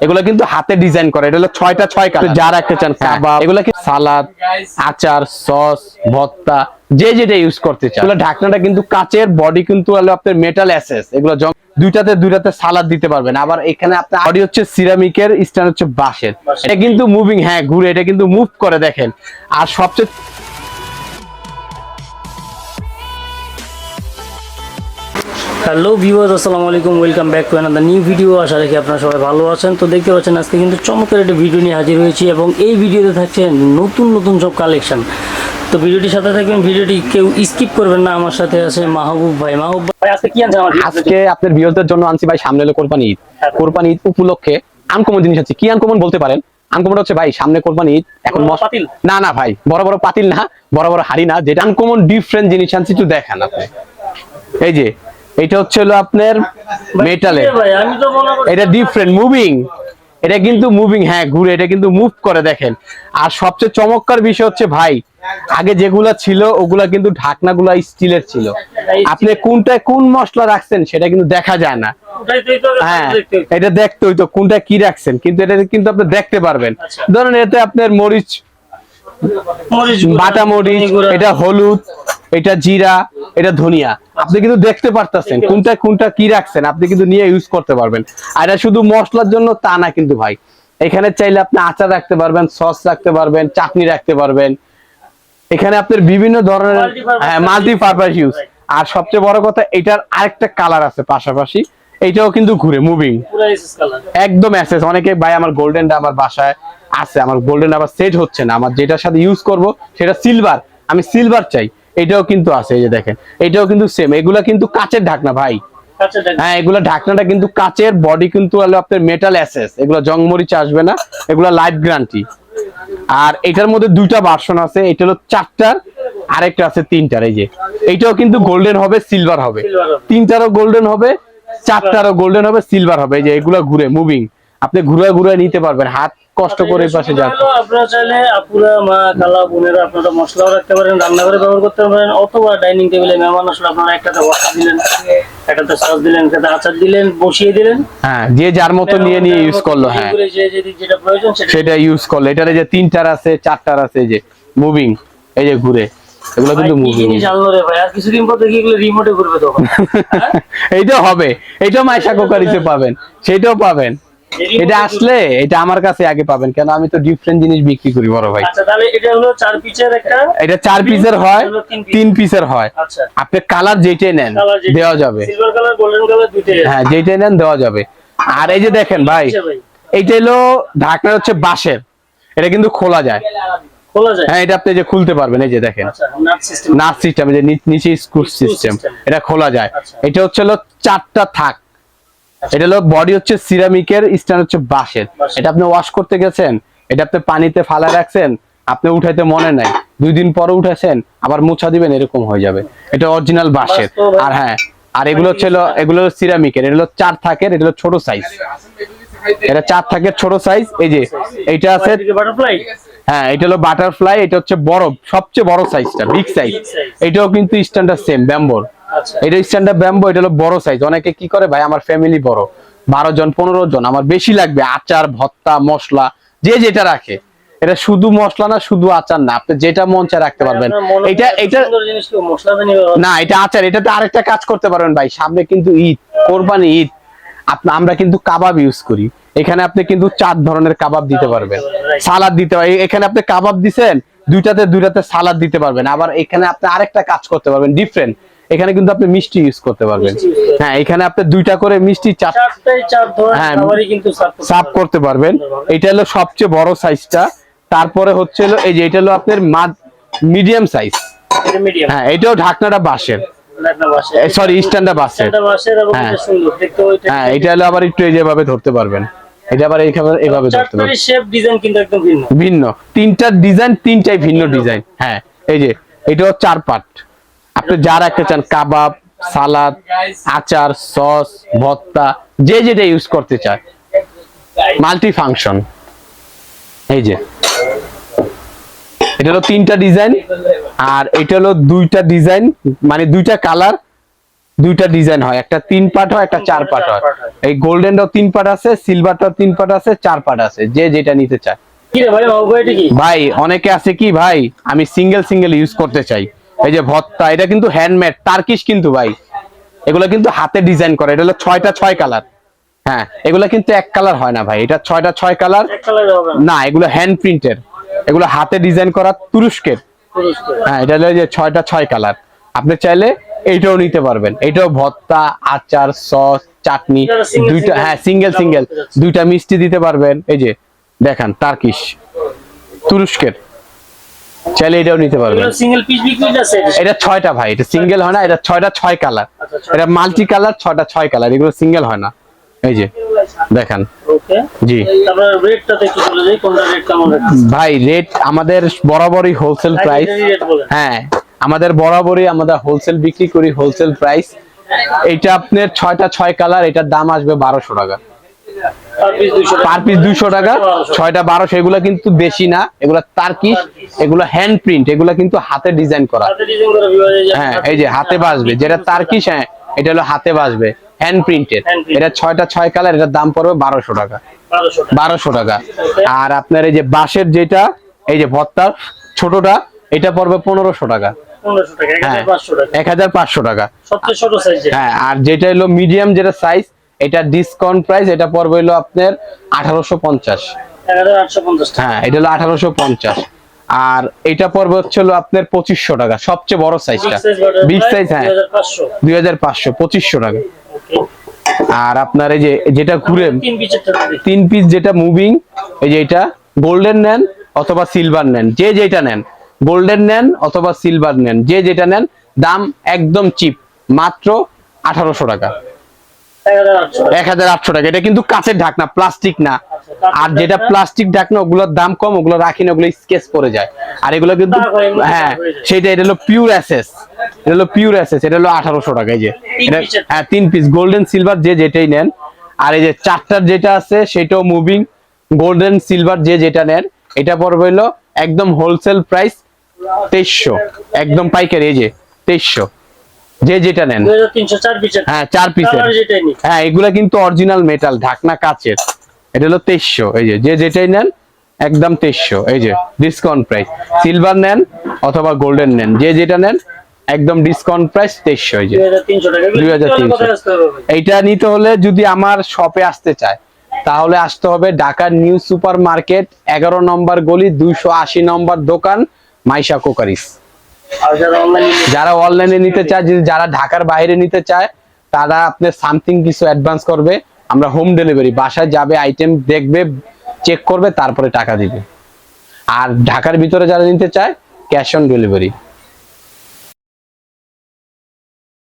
এগুলো কিন্তু হাতে ডিজাইন করে এটা হলো ছয়টা ছয় কালার যার একটা চান কাবাব এগুলো কি সালাদ আচার সস ভর্তা যে যেটা ইউজ করতে চান। এগুলো ঢাকনাটা কিন্তু কাচের বডি কিন্তু হলো আপনার মেটাল অ্যাসেস এগুলো জং- দুইটাতে দুইটাতে সালাদ দিতে পারবেন। আবার এখানে আপনার বডি হচ্ছে সিরামিকের স্ট্যান্ড হচ্ছে বাঁশের। এটা কিন্তু মুভিং হ্যাঁ ঘুরে এটা কিন্তু মুভ করে দেখেন। আর সবচেয়ে হ্যালো ভিউয়ার্স আসসালামু আলাইকুম welcome back to another new video আশা রাখি আপনারা সবাই ভালো আছেন। তো দেখতে পাচ্ছেন আজকে কিন্তু চমৎকার একটা ভিডিও নিয়ে হাজির হয়েছি এবং এই ভিডিওতে থাকছে নতুন নতুন সব কালেকশন তো ভিডিওটির সাথে থাকবেন ভিডিওটি কেউ স্কিপ করবেন না। আমার সাথে আছে মাহবুব ভাই। মাহবুব ভাই আজকে কি আনছেন আজকে আপনার ভিউয়ারদের জন্য আনছি ভাই সামনে হলো কোরবানি ঈদ। হ্যাঁ। কোরবানি ঈদ উপলক্ষে আনকমন জিনিস আছে। কি আনকমন বলতে পারেন? আনকমন হচ্ছে ভাই সামনে কোরবানি ঈদ এখন? না না ভাই বড় বড় পাতিল না বড় বড় হাড়ি না। যেটা আনকমন ডিফারেন্ট জিনিস আনছি একটু দেখান আপনি। এই যে এটা হচ্ছে হলো আপনার মেটালের ভাই? আমি তো করি এটা ডিফারেন্ট মুভিং এটা কিন্তু মুভিং হ্যাঁ ঘুরে এটা কিন্তু মুভ করে দেখেন। আর সবচেয়ে চমৎকার বিষয় হচ্ছে ভাই আগে যেগুলা ছিল ওগুলা কিন্তু ঢাকনাগুলা স্টিলের ছিল। আপনি কোনটায় কোন মশলা রাখছেন সেটা কিন্তু দেখা যায় না। হ্যাঁ এটা দেখতে হইতো কোনটা কি রাখছেন কিন্তু এটা কিন্তু আপনি দেখতে পারবেন। আচ্ছা। ধরেন এতে আপনার মরিচ বাটা মরিচ এটা হলুদ এটা জিরা এটা ধনিয়া। আপনি কিন্তু দেখতে পারতেছেন কোনটা কোনটা কি রাখছেন আপনি কিন্তু নিয়ে ইউজ করতে পারবেন। আর এটা শুধু মশলার জন্য তা না কিন্তু ভাই। এখানে চাইলে আপনি আচার রাখতে পারবেন সস রাখতে পারবেন চাটনি রাখতে পারবেন। এখানে আপনার বিভিন্ন ধরনের হ্যাঁ মাল্টি পারপাস ইউজ আর সবচেয়ে বড় কথা এটার আরেকটা কালার আছে পাশাপাশি। এটাও কিন্তু ঘুরে মুভিং একদম অ্যাসেস অনেকে ভাই আমার গোল্ডেনটা আমার বাসায় আছে আমার গোল্ডেন আবার সেট হচ্ছে না। আমার যেটার সাথে ইউজ করব সেটা সিলভার আমি সিলভার চাই। এটাও কিন্তু আছে এই যে দেখেন। এটাও কিন্তু সেম এগুলা কিন্তু কাচের ঢাকনা ভাই। হ্যাঁ এগুলো ঢাকনাটা কিন্তু কাচের বডি কিন্তু আপনার মেটাল অ্যাসেস এগুলো জংমরিচ আসবে না এগুলো লাইফ গ্যারান্টি আর এটার মধ্যে দুইটা ভার্সন আছে এটা হলো চারটার আরেকটা আছে তিনটার এই যে। এইটাও কিন্তু গোল্ডেন হবে সিলভার হবে। তিনটারও গোল্ডেন হবে চারটারও গোল্ডেন হবে সিলভার হবে। এই যে এগুলো ঘুরে মুভিং আপনি ঘুরে ঘুরে নিতে পারবেন হাত কষ্ট করে পাশে যান আপনারা চাইলে আপুরা মা খালা বোনেরা আপনারা মশলাও রাখতে পারেন রান্নাঘরে ব্যবহার করতে পারেন অথবা ডাইনিং টেবিলে মেহমান আসলে আপনারা একটাতে ভর্তা দিলেন একটাতে সস দিলেন একটাতে আচার দিলেন বসিয়ে দিলেন। হ্যাঁ যে যার মতো নিয়ে নিয়ে ইউজ করল হ্যাঁ। যেটা প্রয়োজন সেটা সেটা ইউজ করল। এটার এই যে তিনটার আছে চারটার আছে যে মুভিং এই যে ঘুরে এগুলো কিন্তু মুভিং জিনিস আনলো রে ভাই? আর কিছুদিন পর দেখি এগুলো রিমোটে ঘুরবে তখন। হ্যাঁ? এইটাও হবে। এইটাও মাইশা কোকারিতে পাবেন। সেটাও পাবেন। এটা আসলে এটা আমার কাছে আগে পাবেন কেন আমি তো ডিফারেন্ট জিনিস বিক্রি করি বড় ভাই। আচ্ছা তাহলে এটা হলো চার পিচের একটা এটা চার পিসের হয় তিন পিসের হয়। আচ্ছা। আপনি কালার যেটাই নেন দেওয়া যাবে। সিলভার কালার গোল্ডেন কালার দুইটাই আছে। হ্যাঁ যেটাই নেন দেওয়া যাবে। আর এই যে দেখেন ভাই আচ্ছা এইটা হলো ঢাকনা হচ্ছে বাঁশের। এটা কিন্তু খোলা যায়। খোলা যায়? হ্যাঁ এটা আপনি যে খুলতে পারবেন এই যে দেখেন। আচ্ছা নাট সিস্টেম নাট সিস্টেম যে নিচে স্ক্রু সিস্টেম এটা খোলা যায়। আচ্ছা। এটা হচ্ছে হলো চারটা থাক। এটা হলো বডি হচ্ছে সিরামিকের স্ট্যান্ড হচ্ছে বাঁশের। এটা আপনি ওয়াশ করতে গেছেন এটা আপনি পানিতে ফালা রাখছেন আপনি উঠাইতে মনে নাই। দুই দিন পরে উঠেছেন আবার মুছা দিবেন এরকম হয়ে যাবে। এটা অরিজিনাল বাঁশের। আর হ্যাঁ আর এগুলো হচ্ছে এগুলো সিরামিকের এটা হলো চার থাকের এটা হলো ছোট সাইজ এটা চার থাকের ছোট সাইজ এই যে এইটা আছে বাটারফ্লাই হ্যাঁ এটা হলো বাটারফ্লাই এটা হচ্ছে বড় সবচেয়ে বড় সাইজটা বিগ সাইজ এটাও কিন্তু স্ট্যান্ডার্ড সেম ব্যাম্বোর এটা স্ট্যান্ডার্ড ব্যাম্বো এটা হলো বড় সাইজ অনেকে কি করে ভাই আমার ফ্যামিলি বড়। বারো জন পনেরো জন আমার বেশি লাগবে। আচার ভত্তা মশলা যে যেটা রাখে। এটা শুধু মশলা না শুধু আচার না। আপনি যেটা মন চায় রাখতে পারবেন। এটা এটা না এটা আচার। এটাতে আরেকটা কাজ করতে পারবেন ভাই। সামনে কিন্তু ঈদ কোরবানি ঈদ। আপনি আমরা কিন্তু কাবাব ইউজ করি। এখানে আপনি কিন্তু চার ধরনের কাবাব দিতে পারবেন. সালাদ দিতে পারবেন। এখানে আপনি কাবাব দিছেন দুইটাতে দুইটাতে সালাদ দিতে পারবেন। আবার এখানে আপনি আরেকটা কাজ করতে পারবেন ডিফারেন্ট এখানে কিন্তু আপনি মিষ্টি ইউজ করতে পারবেন। হ্যাঁ এখানে আপনি দুইটা করে মিষ্টি হ্যাঁ, খাবারই করতে পারবেন। এটা হলো সবচেয়ে বড় সাইজটা তারপরে হচ্ছে এই যে এটা হলো আপনার মিডিয়াম সাইজ হ্যাঁ এটাও ঢাকনাটা বাঁশের সরি স্ট্যান্ডার্ড বাঁশের বাসের। হ্যাঁ। এটা হ্যাঁ হলো আবার একটু এই যেভাবে ধরতে পারবেন। এটা আবার এইভাবে এভাবে ধরতে পারবেন। শেপ ডিজাইন কিন্তু একদম ভিন্ন। ভিন্ন। তিনটা ডিজাইন তিনটাই ভিন্ন ডিজাইন হ্যাঁ এই যে এটাও চার পার্ট আপনি যা রাখতে চান কাবাব সালাদ আচার সস ভত্তা যে যেটা ইউজ করতে চায় মাল্টি ফাংশন এই যে। এটা হলো তিনটা ডিজাইন আর এটা হলো দুইটা ডিজাইন মানে দুইটা কালার দুইটা ডিজাইন হয়। একটা তিন পার্ট হয় একটা চার পার্ট হয়। এই গোল্ডেন গোল্ডেনটাও তিন পার্ট আছে সিলভারটাও তিন পার্ট আছে চার পার্ট আছে। যে যেটা নিতে চায়। ভাই অনেকে আছে কি ভাই আমি সিঙ্গেল সিঙ্গেল ইউজ করতে চাই। এই যে ভত্তা এটা কিন্তু হ্যান্ডমেড টার্কিশ কিন্তু ভাই। এগুলো কিন্তু হাতে ডিজাইন করে এটা হলো ছয়টা ছয় কালার হ্যাঁ এগুলো কিন্তু এক কালার হয় না ভাই এটা ছয়টা ছয় কালার না। এগুলো হ্যান্ড প্রিন্টের এগুলো হাতে ডিজাইন করা তুরস্কের। হ্যাঁ এটা হলো যে ছয়টা ছয় কালার আপনি চাইলে এইটাও নিতে পারবেন। এটাও ভত্তা আচার সস চাটনি দুইটা হ্যাঁ সিঙ্গেল সিঙ্গেল দুইটা মিষ্টি দিতে পারবেন। এই যে দেখান টার্কিশ তুরস্কের। চাইলে এটাও নিতে পারবেন। সিঙ্গেল পিস বিক্রি আছে এটা? ছয়টা ভাই এটা সিঙ্গেল হয় না এটা ছয়টা ছয় কালার এটা মাল্টি কালার ছয়টা ছয় কালার এগুলো সিঙ্গেল হয় না। এই যে দেখান। ওকে জি। তারপর রেটটাতে একটু বলে দেই কোনটা রেট কেমন ভাই রেট আমাদের বরাবরই হোলসেল প্রাইস হ্যাঁ আমাদের বরাবরই আমরা হোলসেল বিক্রি করি হোলসেল প্রাইস এইটা আপনার ছয়টা ছয় কালার এটার দাম আসবে বারোশো টাকা। পার পিস 200 পার পিস দুইশো টাকা ছয়টা বারোশো এগুলো কিন্তু বেশি না। এগুলো তার্কিশ এগুলো হ্যান্ড প্রিন্ট এগুলো কিন্তু হাতে ডিজাইন করা। হ্যাঁ এই যে হাতে বাসবে যেটা তার্কিশ হ্যাঁ এটা হলো হাতে বাসবে হ্যান্ড প্রিন্টেড এটা ছয়টা ছয় কালার এটার দাম পড়বে বারোশো টাকা। বারোশো টাকা। আর আপনার এই যে বাঁশের যেটা এই যে ভত্তার ছোটটা এটা পড়বে পনেরোশো টাকা। হ্যাঁ এক হাজার পাঁচশো টাকা। হ্যাঁ আর যেটা হলো মিডিয়াম যেটা সাইজ এটা ডিসকাউন্ট প্রাইস এটা পড়বে হলো আপনার আঠারোশো পঞ্চাশ। 1850 টাকা। হ্যাঁ এটা হলো আঠারোশো পঞ্চাশ। আর এটা পড়বে হচ্ছে আপনার পঁচিশশো টাকা সবচেয়ে বড় সাইজটা বিগ সাইজ হ্যাঁ। দুই হাজার পাঁচশো। পঁচিশশো টাকা। আর আপনার এই যে যেটা ঘুরে তিন পিস যেটা মুভিং এই যে এটা গোল্ডেন নেন অথবা সিলভার নেন যে যেটা নেন গোল্ডেন নেন অথবা সিলভার নেন যে যেটা নেন দাম একদম চিপ মাত্র আঠারোশো টাকা। এক হাজার আটশো টাকা। এটা কিন্তু কাঁচের ঢাকনা প্লাস্টিক না। আর যেটা প্লাস্টিক ঢাকনা ওগুলোর দাম কম ওগুলো রাখি না ওগুলো স্কেচ পড়ে যায়। আর এগুলো কিন্তু হয়ে। সেটা এটা হলো পিওর অ্যাসেস এটা হলো পিওর অ্যাসেস এটা হলো আঠারোশো টাকা এই যে। হ্যাঁ তিন পিস গোল্ডেন সিলভার যে যেটাই নেন। আর এই যে চারটার যেটা আছে সেটাও মুভিং গোল্ডেন সিলভার যে যেটা নেন এটা পড়বে হলো একদম হোলসেল প্রাইস তেইশশো। একদম পাইকারি এই যে তেইশশো। যে যেটা নেন। 2304 পিসের। হ্যাঁ চার পিসের। নি হ্যাঁ এগুলা কিন্তু অরিজিনাল মেটাল ঢাকনা কাচের। এটা হলো তেইশশো। এই যে যে যেটাই নেন একদম তেইশশো। এই যে ডিসকাউন্ট প্রাইস সিলভার নেন অথবা গোল্ডেন নেন যে যেটা নেন একদম ডিসকাউন্ট প্রাইস তেইশশো। এই যে 2300 টাকা। এগুলো 2300 কোথায় আসতে হবে? ভাই এইটা নিতে হলে যদি আমার শপে আসতে চায় তাহলে আসতে হবে ঢাকার নিউ সুপার মার্কেট এগারো নম্বর গলি দুইশো আশি নম্বর দোকান মাইশা কোকারিস। যারা অনলাইনে নিতে চায় যদি যারা ঢাকার বাইরে নিতে চায় তারা আপনার সামথিং কিছু অ্যাডভান্স করবে আমরা হোম ডেলিভারি বাসায় যাবে আইটেম দেখবে চেক করবে তারপরে টাকা দিবে। আর ঢাকার ভিতরে যারা নিতে চায় ক্যাশ অন ডেলিভারি